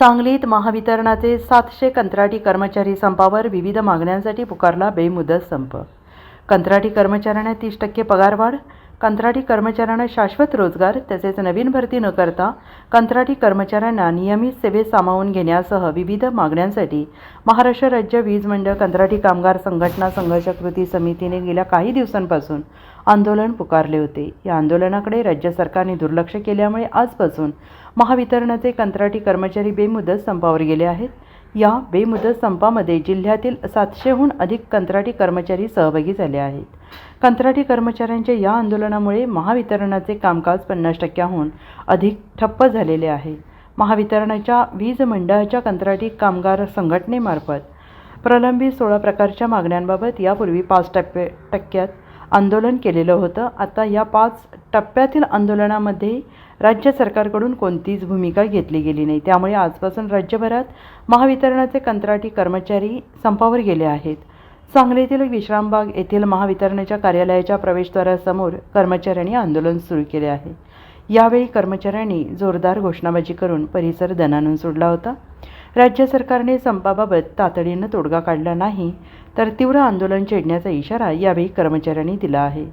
सांगलीत महावितरणाचे सातशे कंत्राटी कर्मचारी संपावर विविध मागण्यांसाठी पुकारला बेमुदत संप. कंत्राटी कर्मचाऱ्यांना तीस टक्के पगारवाढ कंत्राटी कर्मचाऱ्यांना शाश्वत रोजगार तसेच नवीन भरती न करता कंत्राटी कर्मचाऱ्यांना नियमित सेवेत सामावून घेण्यासह विविध मागण्यांसाठी महाराष्ट्र राज्य वीज मंडळ कंत्राटी कामगार संघटना संघर्ष कृती समितीने गेल्या काही दिवसांपासून आंदोलन पुकारले होते. या आंदोलनाकडे राज्य सरकारने दुर्लक्ष केल्यामुळे आजपासून महावितरणाचे कंत्राटी कर्मचारी बेमुदत संपावर गेले आहेत. या बेमुदत संपामध्ये जिल्ह्यातील सातशेहून अधिक कंत्राटी कर्मचारी सहभागी झाले आहेत. कंत्राटी कर्मचाऱ्यांच्या या आंदोलनामुळे महावितरणाचे कामकाज पन्नास टक्क्याहून अधिक ठप्प झालेले आहे. महावितरणाच्या वीज मंडळाच्या कंत्राटी कामगार संघटनेमार्फत प्रलंबित सोळा प्रकारच्या मागण्यांबाबत यापूर्वी पाच टप्पे टक्क्यात आंदोलन केलेलं होतं. आता या पाच टप्प्यातील आंदोलनामध्ये राज्य सरकारकडून कोणतीच भूमिका घेतली गेली नाही. त्यामुळे आजपासून राज्यभरात महावितरणाचे कंत्राटी कर्मचारी संपावर गेले आहेत. सांगलीतील विश्रामबाग येथील महावितरणाच्या कार्यालयाच्या प्रवेशद्वारासमोर कर्मचाऱ्यांनी आंदोलन सुरू केले आहे. यावेळी कर्मचाऱ्यांनी जोरदार घोषणाबाजी करून परिसर दणानून सोडला होता. राज्य सरकारने संपाबाबत तातडीनं तोडगा काढला नाही तर तीव्र आंदोलन छेडण्याचा इशारा यावेळी कर्मचाऱ्यांनी दिला आहे.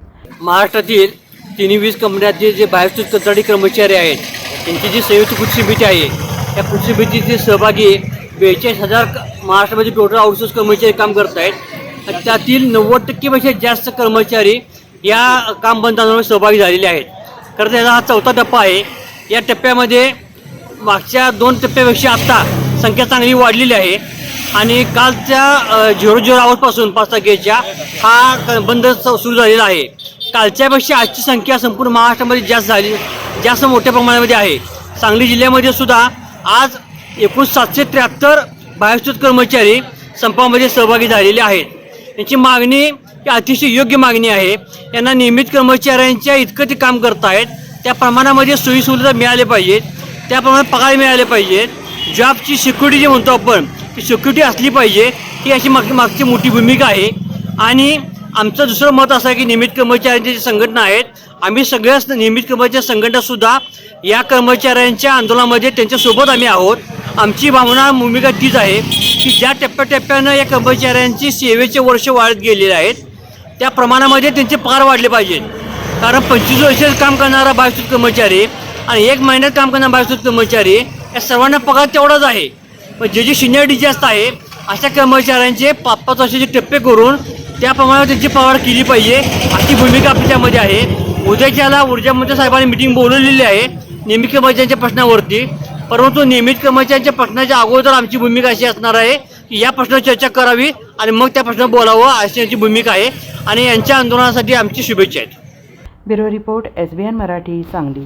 महाराष्ट्रातील तिन्ही वीज कंपन्यातील जे बाहेरचे कंत्राटी कर्मचारी आहेत त्यांची जी संयुक्त कृषी समिती आहे त्या कृषी समितीचे सहभागी बेचाळीस हजार महाराष्ट्रामध्ये टोटल आउटसोर्स कर्मचारी काम करत आहेत त्यातील नव्वद टक्केपेक्षा जास्त कर्मचारी या काम बंद आंदोलनात सहभागी झालेले आहेत. खरं तर याचा हा चौथा टप्पा आहे. या टप्प्यामध्ये मागच्या दोन टप्प्यापेक्षा आत्ता संख्या चांगली वाढलेली आहे. आणि कालच्या झिरो झिरो आवर्सपासून पाच तारखेच्या हा बंद सुरू झालेला आहे. कालच्यापेक्षा आजची संख्या संपूर्ण महाराष्ट्रामध्ये जास्त झाली जास्त मोठ्या प्रमाणामध्ये आहे. सांगली जिल्ह्यामध्ये सुद्धा आज एकूण सातशे त्र्याहत्तर बाहेरस्थित कर्मचारी संपामध्ये सहभागी झालेले आहेत. यांची मागणी ही अतिशय योग्य मागणी आहे. यांना नियमित कर्मचाऱ्यांच्या इतकं ते काम करत आहेत त्या प्रमाणामध्ये सोयीसुविधा मिळाल्या पाहिजेत. त्याप्रमाणे पगार मिळाले पाहिजेत. जॉबची सिक्युरिटी जी म्हणतो आपण ती सिक्युरिटी असली पाहिजे ही अशी माग मागची मोठी भूमिका आहे. आणि आमचं दुसरं मत असं आहे की नियमित कर्मचाऱ्यांच्या जी संघटना आहेत आम्ही सगळ्याच नियमित कर्मचारी संघटनासुद्धा या कर्मचाऱ्यांच्या आंदोलनामध्ये त्यांच्यासोबत आम्ही आहोत. आमची भावना भूमिका तीच आहे की ज्या टप्प्याटप्प्यानं या कर्मचाऱ्यांची सेवेचे वर्ष वाढत गेलेले आहेत त्या प्रमाणामध्ये त्यांचे पगार वाढले पाहिजेत. कारण पंचवीस वर्ष काम करणारा बाहेरसूत कर्मचारी आणि एक महिन्यात काम करणारा बाहेरसूत कर्मचारी या सर्वांना पगार तेवढाच आहे. पण जे जे सिनियर जास्त आहे अशा कर्मचाऱ्यांचे पाच पाच वर्षाचे टप्पे करून त्याप्रमाणे त्यांची पगार केली पाहिजे. अशी भूमिका आपल्यामध्ये आहे. उद्याच्याला ऊर्जामंत्री साहेबांनी मिटिंग बोलवलेली आहे. नेहमी कर्मचाऱ्यांच्या प्रश्नावरती. परंतु नियमित कर्मचाऱ्यांच्या प्रश्नाच्या अगोदर आमची भूमिका अशी असणार आहे की या प्रश्नावर चर्चा करावी आणि मग त्या प्रश्नावर बोलावं अशी यांची भूमिका आहे. आणि यांच्या आंदोलनासाठी आमची शुभेच्छा आहेत. Bureau report S B N Marathi Sangli.